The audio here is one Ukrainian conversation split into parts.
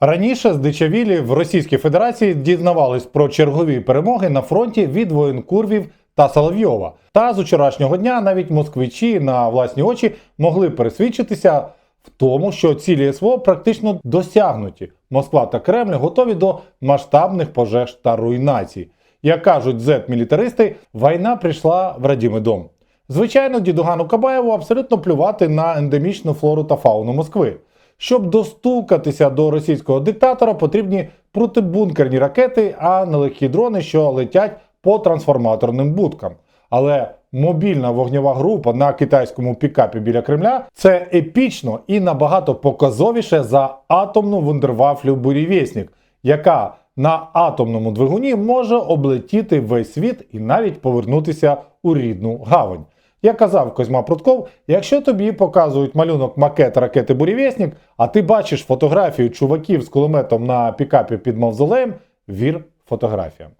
Раніше здичавілі в Російській Федерації дізнавались про чергові перемоги на фронті від воєнкурвів та Соловйова. Та з вчорашнього дня навіть москвичі на власні очі могли пересвідчитися в тому, що цілі СВО практично досягнуті. Москва та Кремль готові до масштабних пожеж та руйнацій. Як кажуть зет-мілітаристи, війна прийшла в радімий дом. Звичайно, дідугану Кабаєву абсолютно плювати на ендемічну флору та фауну Москви. Щоб достукатися до російського диктатора, потрібні протибункерні ракети, а не легкі дрони, що летять по трансформаторним будкам. Але мобільна вогнєва група на китайському пікапі біля Кремля це епічно і набагато показовіше за атомну вундервафлю Бурєвєснік, яка на атомному двигуні може облетіти весь світ і навіть повернутися у рідну гавань. Як казав Козьма Прутков, якщо тобі показують малюнок макет ракети Бурєвєснік, а ти бачиш фотографію чуваків з кулеметом на пікапі під мавзолеєм, вір фотографіям.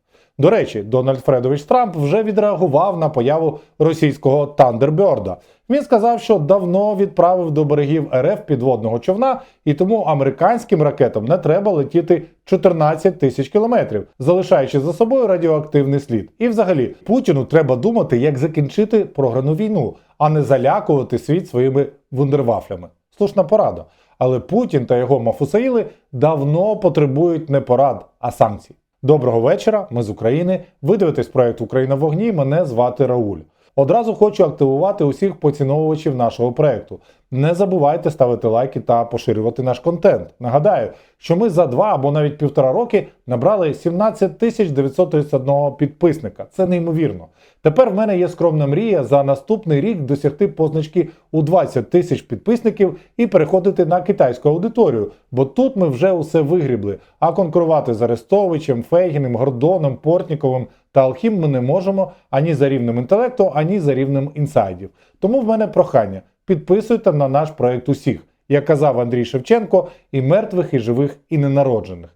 До речі, Дональд Фредович Трамп вже відреагував на появу російського Тандерберда. Він сказав, що давно відправив до берегів РФ підводного човна, і тому американським ракетам не треба летіти 14 тисяч кілометрів, залишаючи за собою радіоактивний слід. І взагалі Путіну треба думати, як закінчити програну війну, а не залякувати світ своїми вундервафлями. Слушна порада. Але Путін та його мафусаїли давно потребують не порад, а санкцій. Доброго вечора, ми з України. Ви дивитесь проект Україна в вогні. Мене звати Рауль. Одразу хочу активувати усіх поціновувачів нашого проекту. Не забувайте ставити лайки та поширювати наш контент. Нагадаю, що ми за два або навіть півтора роки набрали 17 тисяч 931 підписника. Це неймовірно. Тепер в мене є скромна мрія за наступний рік досягти позначки у 20 тисяч підписників і переходити на китайську аудиторію, бо тут ми вже усе вигрібли. А конкурувати з Арестовичем, Фейгіним, Гордоном, Портніковим та Алхім ми не можемо ані за рівнем інтелекту, ані за рівнем інсайдів. Тому в мене прохання: підписуйте на наш проект усіх, як казав Андрій Шевченко, і мертвих, і живих, і ненароджених.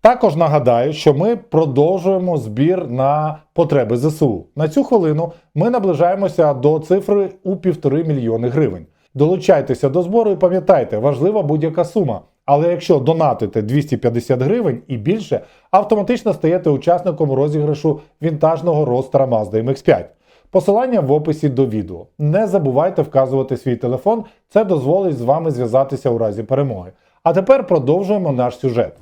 Також нагадаю, що ми продовжуємо збір на потреби ЗСУ. На цю хвилину ми наближаємося до цифри у півтори мільйони гривень. Долучайтеся до збору і пам'ятайте, важлива будь-яка сума. Але якщо донатите 250 гривень і більше, автоматично стаєте учасником розіграшу вінтажного ростера Mazda MX5. Посилання в описі до відео. Не забувайте вказувати свій телефон, це дозволить з вами зв'язатися у разі перемоги. А тепер продовжуємо наш сюжет.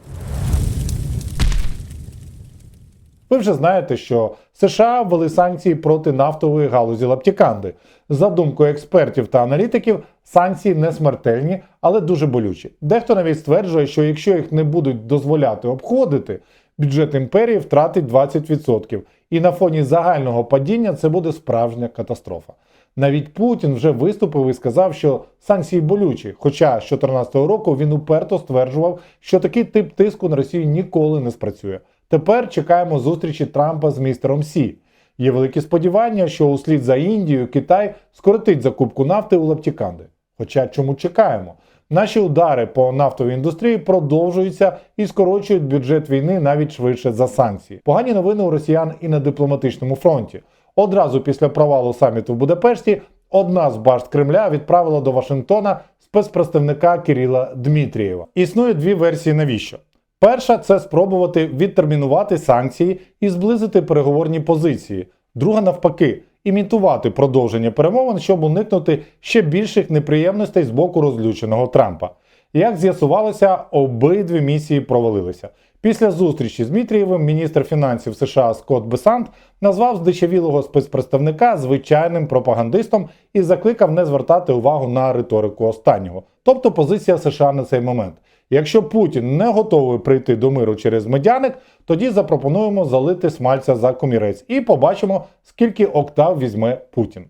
Ви вже знаєте, що США ввели санкції проти нафтової галузі лаптіканди. За думкою експертів та аналітиків, санкції не смертельні, але дуже болючі. Дехто навіть стверджує, що якщо їх не будуть дозволяти обходити, бюджет імперії втратить 20%. І на фоні загального падіння це буде справжня катастрофа. Навіть Путін вже виступив і сказав, що санкції болючі. Хоча з 2014 року він уперто стверджував, що такий тип тиску на Росію ніколи не спрацює. Тепер чекаємо зустрічі Трампа з містером Сі. Є великі сподівання, що услід за Індією Китай скоротить закупку нафти у Лаптіканди. Хоча чому чекаємо? Наші удари по нафтовій індустрії продовжуються і скорочують бюджет війни навіть швидше за санкції. Погані новини у росіян і на дипломатичному фронті. Одразу після провалу саміту в Будапешті одна з башт Кремля відправила до Вашингтона спецпредставника Кирила Дмитрієва. Існує дві версії навіщо. Перша це спробувати відтермінувати санкції і зблизити переговорні позиції. Друга, навпаки, імітувати продовження перемовин, щоб уникнути ще більших неприємностей з боку розлюченого Трампа. Як з'ясувалося, обидві місії провалилися. Після зустрічі з Дмитрієвим міністр фінансів США Скотт Бесант назвав здичавілого спецпредставника звичайним пропагандистом і закликав не звертати увагу на риторику останнього, тобто позиція США на цей момент. Якщо Путін не готовий прийти до миру через медяник, тоді запропонуємо залити смальця за комірець і побачимо, скільки октав візьме Путін.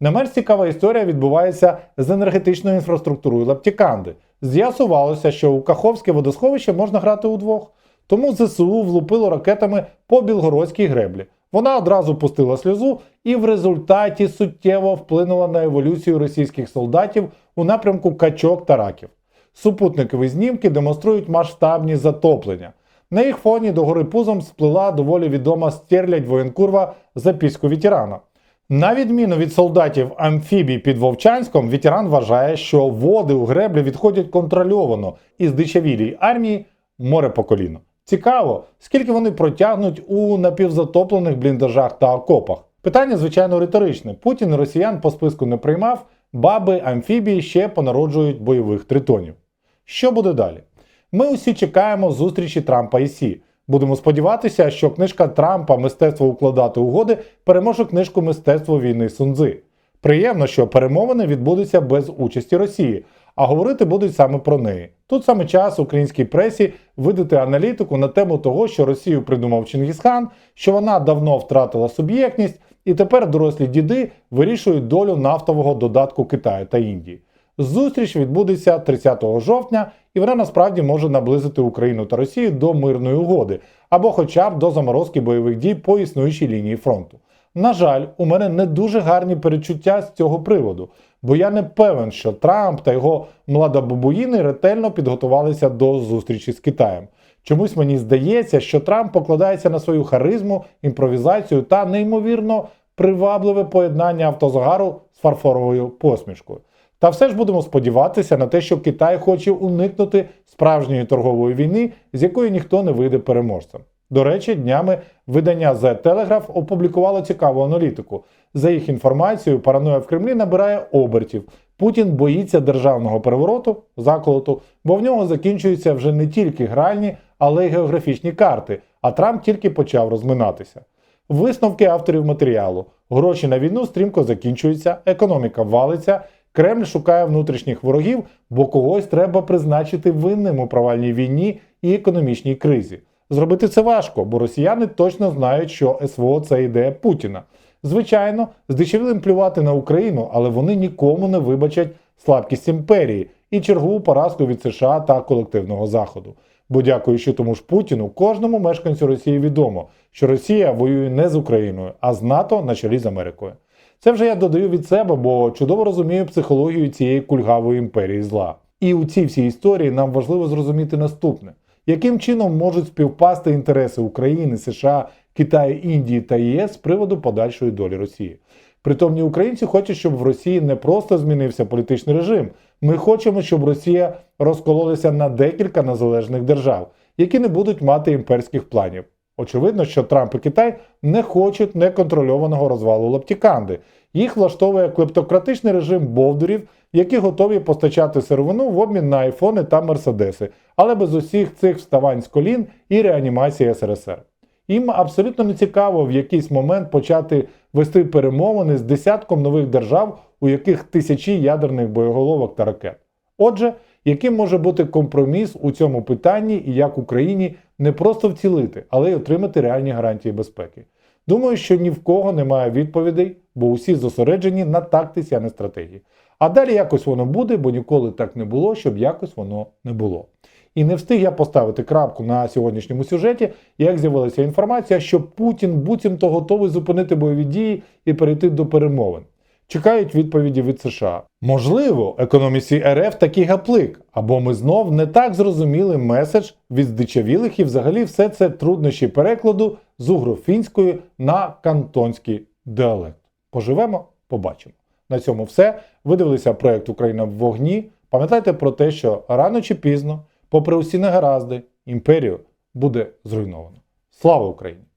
Не менш цікава історія відбувається з енергетичною інфраструктурою Лаптіканди. З'ясувалося, що у Каховське водосховище можна грати удвох. Тому ЗСУ влупило ракетами по Білгородській греблі. Вона одразу пустила сльозу і в результаті суттєво вплинула на еволюцію російських солдатів у напрямку качок та раків. Супутникові знімки демонструють масштабні затоплення. На їх фоні до гори пузом сплила доволі відома стерлядь воєнкурва запіську ветерана. На відміну від солдатів амфібій під Вовчанськом, ветеран вважає, що води у греблі відходять контрольовано і здичавілій армії море по коліно. Цікаво, скільки вони протягнуть у напівзатоплених бліндажах та окопах. Питання, звичайно, риторичне. Путін росіян по списку не приймав, баби, амфібії ще понароджують бойових тритонів. Що буде далі? Ми усі чекаємо зустрічі Трампа і Сі. Будемо сподіватися, що книжка Трампа Мистецтво укладати угоди переможе книжку Мистецтво війни Сунзи. Приємно, що перемовини відбудуться без участі Росії, а говорити будуть саме про неї. Тут саме час українській пресі видати аналітику на тему того, що Росію придумав Чингісхан, що вона давно втратила суб'єктність, і тепер дорослі діди вирішують долю нафтового додатку Китаю та Індії. Зустріч відбудеться 30 жовтня, і вона насправді може наблизити Україну та Росію до мирної угоди або хоча б до заморозки бойових дій по існуючій лінії фронту. На жаль, у мене не дуже гарні перечуття з цього приводу, бо я не певен, що Трамп та його младобабуїни ретельно підготувалися до зустрічі з Китаєм. Чомусь мені здається, що Трамп покладається на свою харизму, імпровізацію та неймовірно привабливе поєднання автозагару з фарфоровою посмішкою. Та все ж будемо сподіватися на те, що Китай хоче уникнути справжньої торгової війни, з якої ніхто не вийде переможцем. До речі, днями видання The Telegraph опублікувало цікаву аналітику. За їх інформацією, параноя в Кремлі набирає обертів. Путін боїться державного перевороту, заколоту, бо в нього закінчуються вже не тільки гральні, але й географічні карти, а Трамп тільки почав розминатися. Висновки авторів матеріалу: гроші на війну стрімко закінчуються, економіка валиться. Кремль шукає внутрішніх ворогів, бо когось треба призначити винним у провальній війні і економічній кризі. Зробити це важко, бо росіяни точно знають, що СВО це ідея Путіна. Звичайно, здичавілим плювати на Україну, але вони нікому не вибачать слабкість імперії і чергову поразку від США та колективного Заходу. Бо дякуючи тому ж Путіну, кожному мешканцю Росії відомо, що Росія воює не з Україною, а з НАТО на чолі з Америкою. Це вже я додаю від себе, бо чудово розумію психологію цієї кульгавої імперії зла. І у цій всій історії нам важливо зрозуміти наступне: яким чином можуть співпасти інтереси України, США, Китаю, Індії та ЄС з приводу подальшої долі Росії. Притомні українці хочуть, щоб в Росії не просто змінився політичний режим. Ми хочемо, щоб Росія розкололася на декілька незалежних держав, які не будуть мати імперських планів. Очевидно, що Трамп і Китай не хочуть неконтрольованого розвалу Лаптіканди. Їх влаштовує клептократичний режим бовдурів, які готові постачати сировину в обмін на айфони та мерседеси, але без усіх цих вставань з колін і реанімації СРСР. Їм абсолютно не цікаво в якийсь момент почати вести перемовини з десятком нових держав, у яких тисячі ядерних боєголовок та ракет. Отже, яким може бути компроміс у цьому питанні і як Україні не просто вцілити, але й отримати реальні гарантії безпеки? Думаю, що ні в кого немає відповідей, бо усі зосереджені на тактиці, а не стратегії. А далі якось воно буде, бо ніколи так не було, щоб якось воно не було. І не встиг я поставити крапку на сьогоднішньому сюжеті, як з'явилася інформація, що Путін буцімто готовий зупинити бойові дії і перейти до перемовин. Чекають відповіді від США. Можливо, економіці РФ такий гаплик, або ми знов не так зрозуміли меседж від здичавілих і взагалі все це труднощі перекладу з угрофінської на кантонський діалект. Поживемо, побачимо. На цьому все. Ви дивилися проект Україна в вогні. Пам'ятайте про те, що рано чи пізно, попри усі негаразди, імперію буде зруйновано. Слава Україні!